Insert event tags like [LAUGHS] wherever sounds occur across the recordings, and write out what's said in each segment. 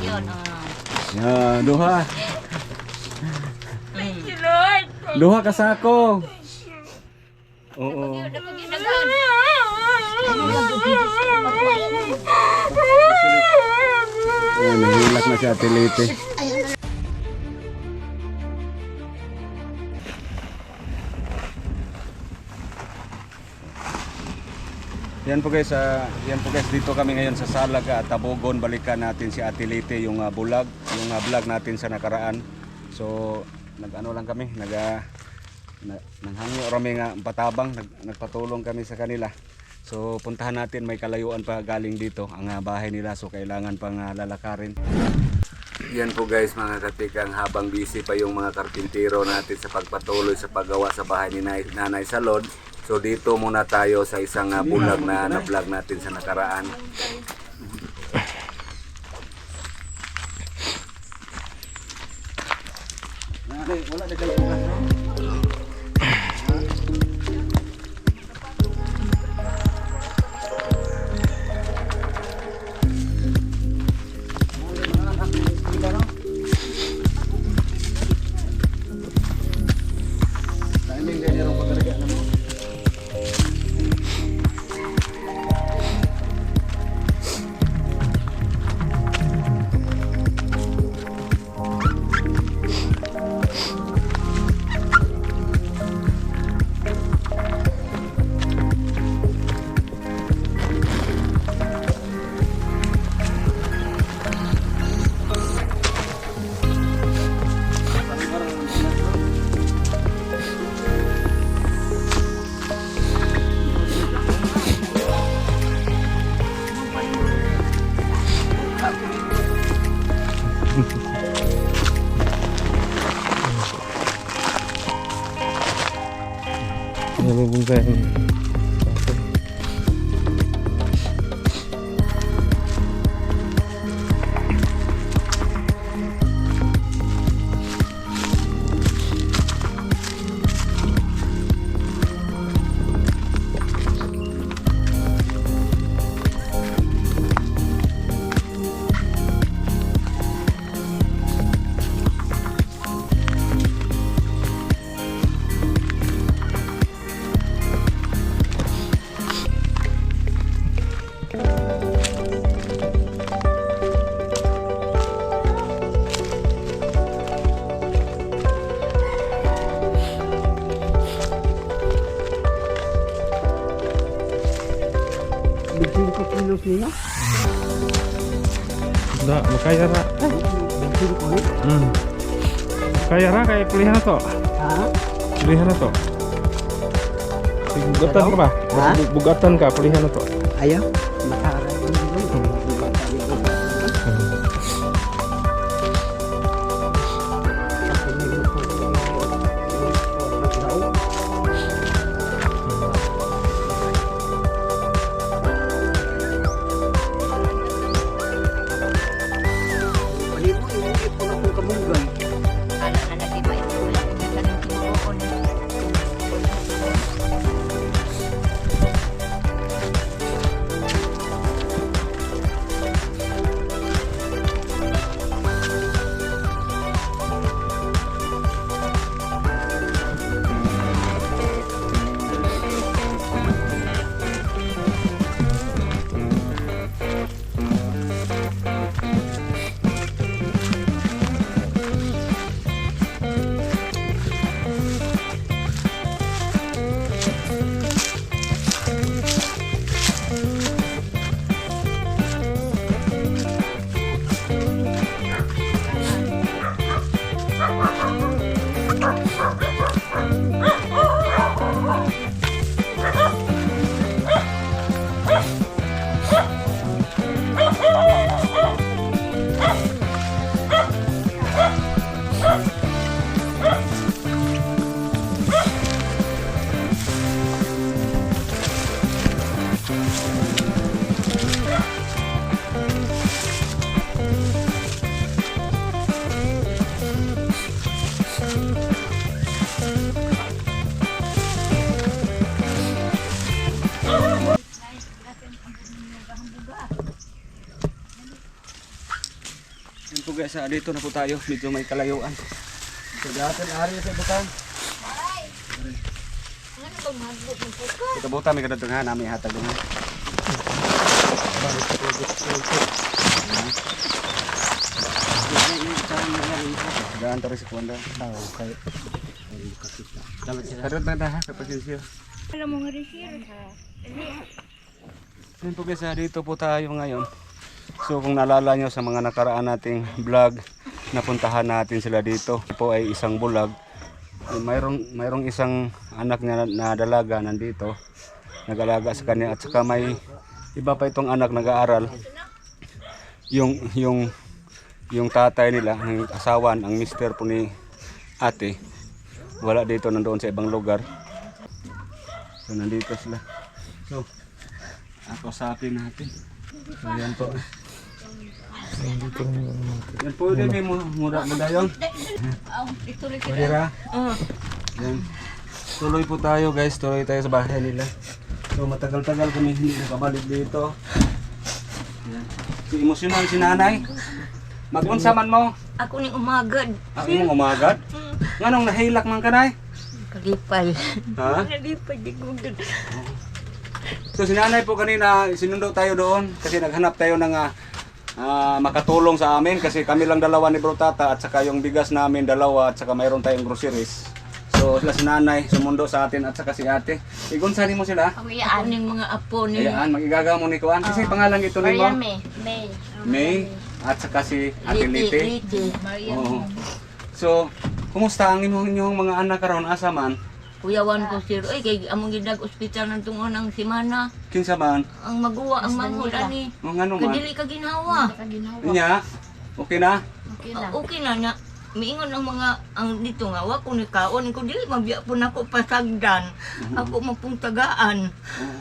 Yun, oh. Yan, duha. Thank you, Duha ka sako. Oo. Ayan, nahilak na si Ate Lete. Yan po guys, ah, yan po guys, dito kami ngayon sa Salaga at Tabogon. Balikan natin si Ate Lite yung ah, bulag, yung ah, vlog natin sa nakaraan. So, nag-ano lang kami, nag ah, na, rami nga patabang, nag, nagpatulong kami sa kanila. So, puntahan natin, may kalayuan pa galing dito ang ah, bahay nila. So, kailangan pang ah, lalakarin. Yan po guys mga katikang habang busy pa yung mga karpintero natin sa pagpatuloy sa paggawa sa bahay ni Nanay, Nanay Salod. So dito muna tayo sa isang uh, bulag na na-vlog natin sa nakaraan. Wala na kayo Kilos niya. Da, makaya ra. Ko niya. Hmm. Kaya ra kay pilihan na to. Ha? Pilihan na to. Bugatan ka ba? Ha? Bu- Bugatan ka, pilihan na to. Ayaw. Guys, ah, dito na po tayo. Medyo may kalayuan. So dati ari sa. Ano magbot ng puka? Kita buta may kadadong ha namin hatag dun ha. Daan tari sa kuwanda. Tao kay. Kadot na ha, kapasensya. Alam mo nga rin siya. Yan po guys, ah, dito po tayo ngayon. So kung naalala nyo sa mga nakaraan nating vlog, napuntahan natin sila dito. Ito po ay isang bulag. Eh, Mayroong, mayroong isang anak niya na dalaga nandito. Nag-alaga sa kanya at saka may iba pa itong anak nag-aaral. Yung, yung, yung tatay nila, ang asawan, ang mister po ni ate, wala dito, nandoon sa ibang lugar. So nandito sila. So, ako sa akin natin. So, yan po. Dito na ano natin. Yan po din may mu- mura mo dayon. Pahira. Oh. Yan. Tuloy po tayo guys. Tuloy tayo sa bahay nila. So matagal-tagal kami hindi nakabalik dito. Yan. Emosyonal si nanay. Magunsa man mo. Ako ning umagad. Ang imong umagad. Nganong nahilak man kanay? Kalipay. Ha? Kalipay di dun. So si nanay po kanina, sinundo tayo doon kasi naghanap tayo ng ah, ah, makatulong sa amin kasi kami lang dalawa ni Bro Tata at saka yung bigas namin dalawa at saka mayroon tayong groceries. So sila si nanay sumundo sa atin at saka si ate. Igunsanin mo sila. Ako yaan ng mga apo ni Ayaan, magigaga mo ni Kuan. Kasi pangalan ito ni mo. Mariame. May. May at saka si Ate Liti. Liti. Oo. So, kumusta ang inyong, inyong mga anak karon asa man? Kuyawan ko sir, ay kay among gidag ospital ng tungon ng simana. Kinsa man? Ang maguwa ang manghod ani. O ngano man? Kadili ka ginawa. Niya? Okay na? Okay na. Okay na na. Miingon ang mga ang dito nga wa ko ni kaon ko dili mabiya po nako pasagdan. Ako mapuntagaan. Oo.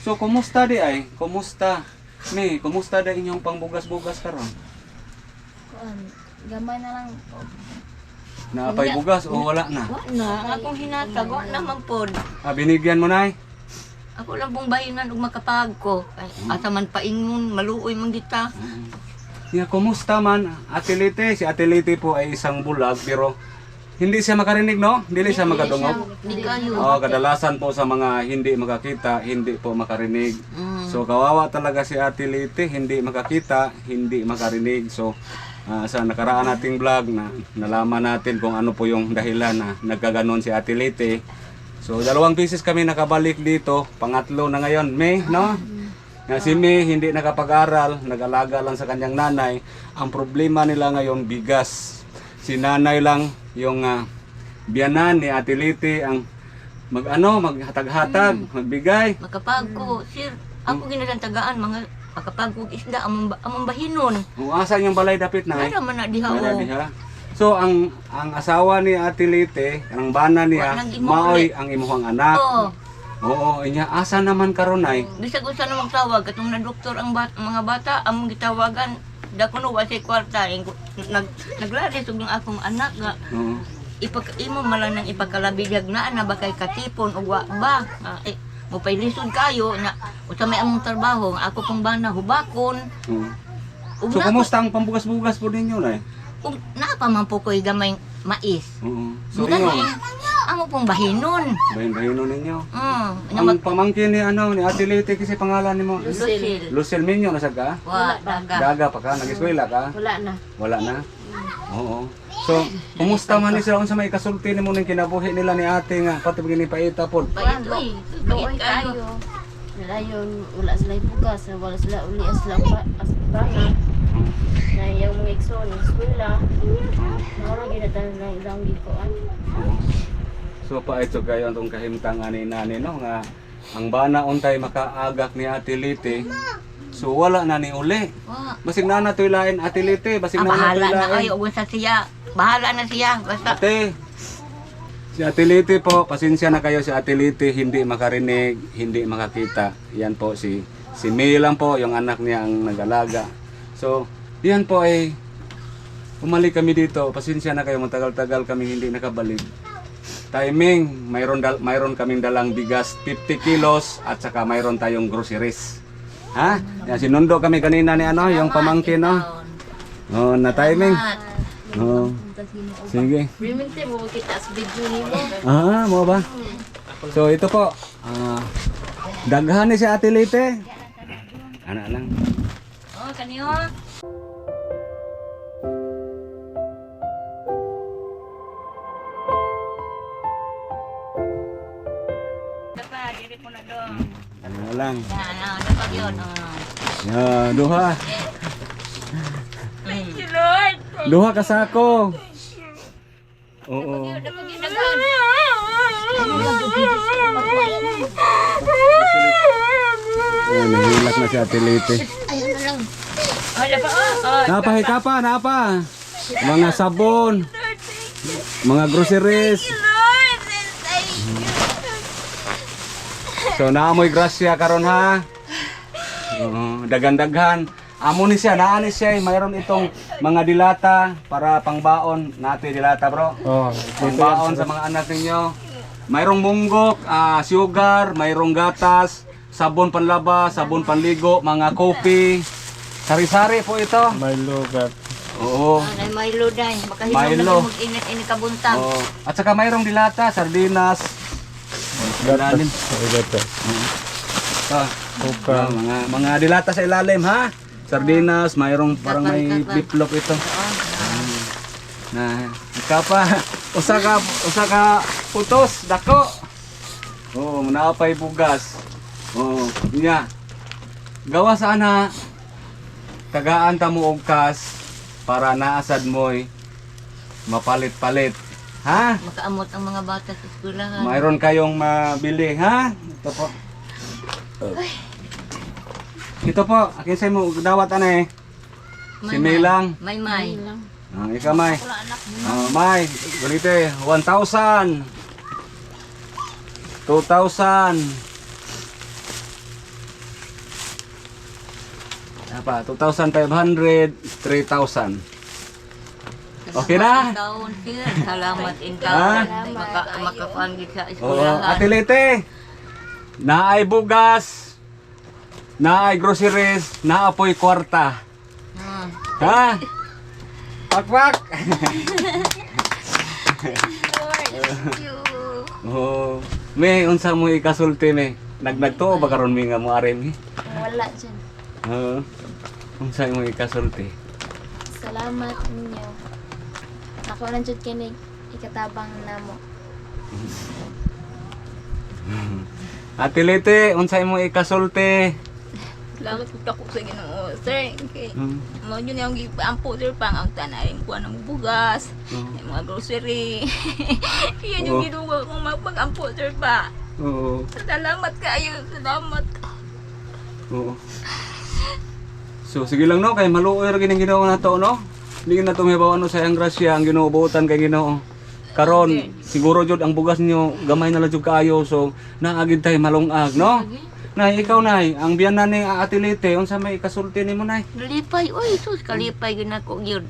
So, kumusta di ay? Kumusta? May, kumusta da inyong pangbugas-bugas karon? Gamay na lang. Naapay bugas o wala na? Wa na ang akong hinatag wa na man pod. Ah, binigyan mo na Ako lang pong bahinan ug makapag ko. Ay, asa man paingon maluoy man kita. Yeah, kumusta man? Ate Lite, si Ate Lite po ay isang bulag pero hindi siya makarinig, no? Hindi siya makadungog. Di kayo. Oo, kadalasan po sa mga hindi makakita, hindi po makarinig. Mm. So kawawa talaga si Ate Lite, hindi makakita, hindi makarinig. So ah, sa nakaraan nating vlog na nalaman natin kung ano po yung dahilan na nagkaganon si Ate Lite. So dalawang beses kami nakabalik dito, pangatlo na ngayon, May, no? Nga si May hindi nakapag-aral, nag-alaga lang sa kanyang nanay. Ang problema nila ngayon bigas. Si nanay lang yung ah, biyanan ni Ate Lite ang mag ano, maghatag-hatag, magbigay. Makapag ko sir. Ako ginasantagaan mga makapag ko isda among among bahinon. Kung asa yung balay dapit na Para man na diha Wala o. diha. So ang ang asawa ni Ate Lite, ang bana niya, Wa nang maoy ulit. ang imuhang anak. Oo. Oo, inya asa naman karon ay. Bisag usa na magtawag katong na doktor ang bat, mga bata among gitawagan dako no wa say kwarta Ing- nag naglalis ug ang akong anak nga Oo. ipag imo malang nang ipagkalabigag na na ba kay katipon ug wa ba Ah, eh, mo pay lisod kayo na usa may among trabaho ako pong bana hubakon Oo. ug So na kumusta ang pambugas-bugas po ninyo nay? Ug napa man po ko'y gamay mais Oo. So inyo, na amo pong bahinon bahin-bahino ninyo. mm nya Ang mag pamangkin ni ano ni Ate Lite kasi pangalan nimo. Lucille Lucille Minyo nasag ka? wa daga Daga pa ka, nag-eskwela ka? Wala na. Wala na. Oo. So, kumusta man ni sila unsa may kasulti nimo ning kinabuhi nila ni ate nga pati begini paita pod. Bait uy, bait kayo. Wala yun. Wala sila bukas. Wala sila uli sila pa. As bana. Yung mga ikson. Eskwela. Nara ginatan na ilang gikoan. So pa ito kayo antong kahimtang ani nani no nga ang bana untay makaagak ni Ate Lite. So wala na ni uli. Basig na na tuy lain Ate Lite, basig Ah, na na bahala tuy na lain. kayo ug sa siya. Bahala na siya basta Ate. Si Ate Lite po, pasensya na kayo si Ate Lite, hindi makarinig, hindi makakita. Yan po si si May lang po, yung anak niya ang nag-alaga. So, yan po ay umalik kami dito. Pasensya na kayo, matagal-tagal kami hindi nakabalik. Timing, mayroon, dal, mayroon kaming dalang bigas 50 kilos at saka mayroon tayong groceries. Ha? Yan, sinundo kami kanina ni ano, yung pamangkin, no? Oh, na timing. Oh. Sige. Primente mo kita sa video nimo. Ah, mo ba? So ito po. Ah, daghan ni si Ate Lite. Ana lang. Oh, kaniyo. Lang. Yan, oh, dapat yun. Oh. Ya, duha. Thank you, Lord. Duha ka sako. Oo. Dapat yun, dapat. Oh, nahilak na si Ate Lite. Oh, dapat, oh. Oh, Napahika pa, napa. Mga sabon. Mga groceries. So naamoy grasya karon ha. Oo, dagan-daghan. Amo ni siya, naa ni siya, eh, mayroon itong mga dilata para pangbaon. Nati dilata, bro. Oh, Pangbaon sa mga anak ninyo. Mayroong munggok, ah, sugar, mayroong gatas, sabon panlaba, sabon panligo, mga kopi. Sari-sari po ito. may lugat. Oo. Ay, Milo dahil. Makahinom Milo. na mag-init-init kabuntag. Oo. At saka mayroong dilata, sardinas. Ilalim. May gatas. Ah, Uka. ah, mga mga dilata sa ilalim ha. Sardinas, mayroong parang may biplop ito. Oh, Na, ika pa. [LAUGHS] Usa ka, usa ka putos, dako. Oo, oh, naapay bugas. Oo, niya. Gawa sana tagaan ta mo og kas para naasad mo'y mapalit-palit. Ha? makaamot ang mga bata sa eskwelahan. Mayroon kayong mabili, ha? Ito po. Ito po, akin sa mo, dawat ano eh. Si May lang. May may. Ah, ikaw May. Ah, May, balite, 1,000. 2,000. Apa, 2,500, 3,000. Okay na? Taon, sir. Salamat in taon. Maka, makakuan gid sa Oo, eskwelahan. Ate Lete, naay bugas, naay groceries, naapoy kwarta. Hmm. Ha? Pakpak! Oo. May, unsa mo ikasulti me? Nagnagtuo ba karon mi nga mo arim mi? Wala dyan. Oo. Unsa mo ikasulti? Salamat ninyo. Ako lang dyan kinig. Ikatabang namo. [LAUGHS] Ate Lete, unsa mo ikasulti? Salamat po ako sa Ginoo, sir. Okay. Hmm. Mo yun yung giampo sir pang ang tanay ko ng bugas, yung mga grocery. [LAUGHS] Yan yung Oo. ginagawa kong magpag-ampo sir pa. Oo. Salamat kayo, salamat. Oo. So sige lang no kay maluoy ra gining Ginoo nato no. Hindi na to mahibaw ano sa ang grasya ang Ginoo buutan kay Ginoo. Karon siguro jud ang bugas niyo gamay na lang jud kaayo so naagid tay malungag no. Nay ikaw nay ang biyanan ni Ate Lite unsa may kasulti nimo nay? Kalipay, oy, sus, kalipay gid nako gyud.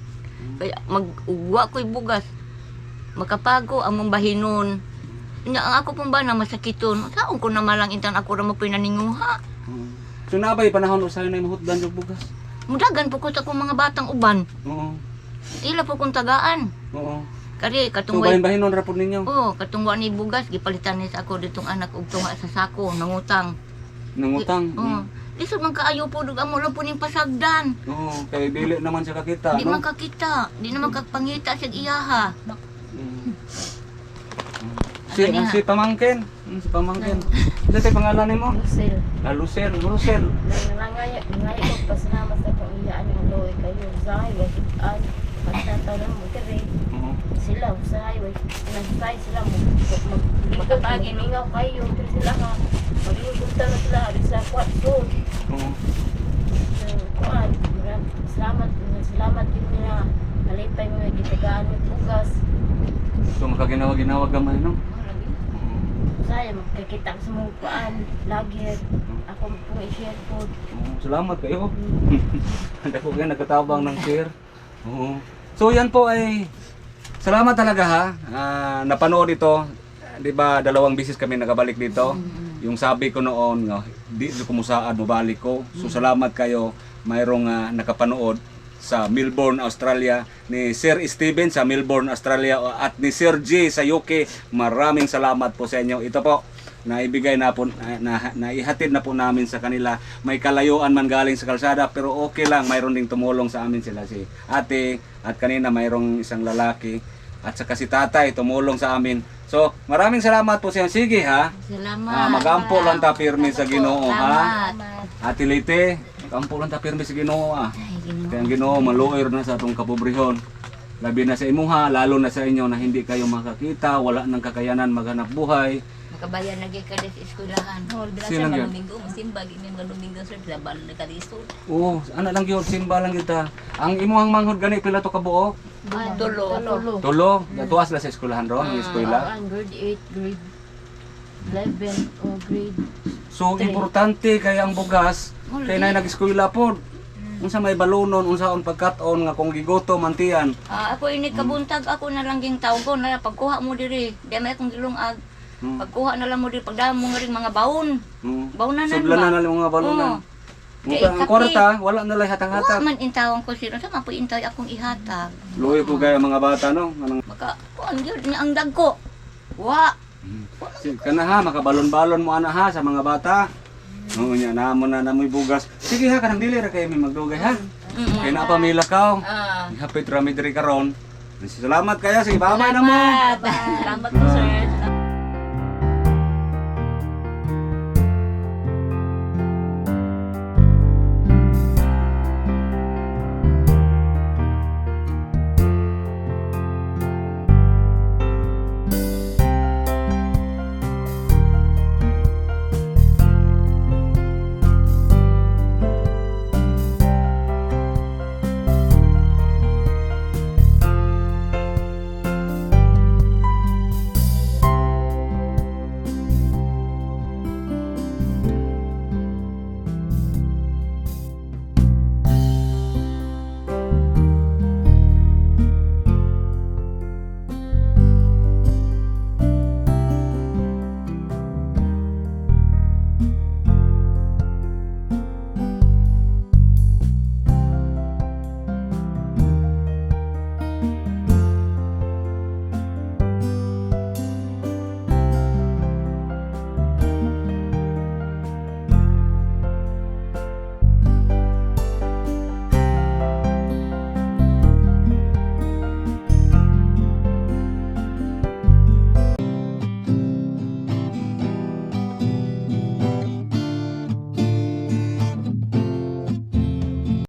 Kaya mag-ugwa ko'y bugas. Makapago ang mong bahinon. Nya ang ako pong bana masakiton. Saon ko na malang intan ako ra mo pinaninguha. So nabay panahon usahay nay mahutdan jud bugas. Mudagan po ko sa akong mga batang uban. Oo. Ila po kong tagaan. Oo. Kari So katong way bahin-bahinon ra pud ninyo. Oh, katungwa ni bugas gipalitan ni sa ako ditong anak og tunga sa sako nangutang. Nangutang. Oh. Lisod man kaayo po dug amo lang po ning pasagdan. Oo, kay dili naman siya kakita, Di no? man kakita, di naman kakpangita sa iyaha. Mm. Si, ang si Pamangkin. Ang si Pamangkin. Ano tayo pangalan ni mo? Lucille. Ah, Lucel. Lucel. Nangangaya, nangaya ko pasalamat sa iyaan ng loy kayo. Usahay, wakitaan. Kare. Oo. Sila, usahay, nagsahay sila mo. Mag, magkatagin, mingaw kayo. Pero sila nga, maglulutan na sila. Sa kwarto. So, maram- salamat, salamat yun nila. Nalipay mo yung gitagaan yung bugas. So makaginawa-ginawa gamay, no? Saya, magkakita sa mga kuan. Lagi, ako pong i-share po. Salamat kayo. [LAUGHS] Hindi ko kayo nagkatabang ng share. Oo. So yan po ay salamat talaga ha. Ah, napanood ito. 'Di ba dalawang bisis kami nakabalik dito. Yung sabi ko noon, nga, di kumusaan mabalik ko. So salamat kayo mayroong ah, nakapanood sa Melbourne, Australia, ni Sir Steven sa Melbourne, Australia at ni Sir G sa UK. Maraming salamat po sa inyo. Ito po, naibigay na po, na, na, naihatid na po namin sa kanila. May kalayuan man galing sa kalsada pero okay lang, mayroon ding tumulong sa amin sila si ate at kanina mayroong isang lalaki at saka si tatay tumulong sa amin. So, maraming salamat po sa inyo. Sige ha. Salamat. Ah, magampo lang ta pirmi sa Ginoo ha. Salamat. Ate Lite, magampo lang ta pirmi sa Ginoo ah. Ay, Ginoo. Kaya ang Ginoo maluoy na sa atong kapobrehon. Labi na sa imuha, lalo na sa inyo na hindi kayo makakita, wala nang kakayanan maghanap buhay. Makabayan na gyud ka sa eskwelahan. Hol bila Sino sa yun? maluminggo, masimba gini maluminggo sir sa bal na kalisto. Oo, ano lang yun, simba lang kita. Ang imuhang manghod gani pila to ka buok? Ah, Tulo. Tulo. Tulo, gatuwas la sa eskwelahan ron, ang eskwela. Ah, grade 8, grade 11 o grade So importante kay ang bugas kay nay nag-eskwela pod. Unsa may balunon, unsa on pagkat-on nga kung giguto mantian. Ah, ako ini kabuntag ako na lang ging taon ko na pagkuha mo diri. Di may akong gilungag. Hmm. Pagkuha na lang mo diri pagdamo nga ring mga baon. Hmm. Baunanan Sudlan ba? na lang mga balunan. Oo. Muka Kay ang kwarta, wala na lang hatang-hatag. man intawon ko sino sa man po intay akong ihatag. Luoy ko gaya mga bata no. Anong Maka kuan gyud ni ang dagko. Wa. Si, kana ha, makabalon-balon mo ana ha sa mga bata. Oo nya namo na namoy bugas. Sige ha kanang dili ra kay mi magdugay ha. Mm. Kay na pa mi lakaw. Ah. Hapit rami diri karon. Salamat kaya sige, bye na mo. Salamat po sir.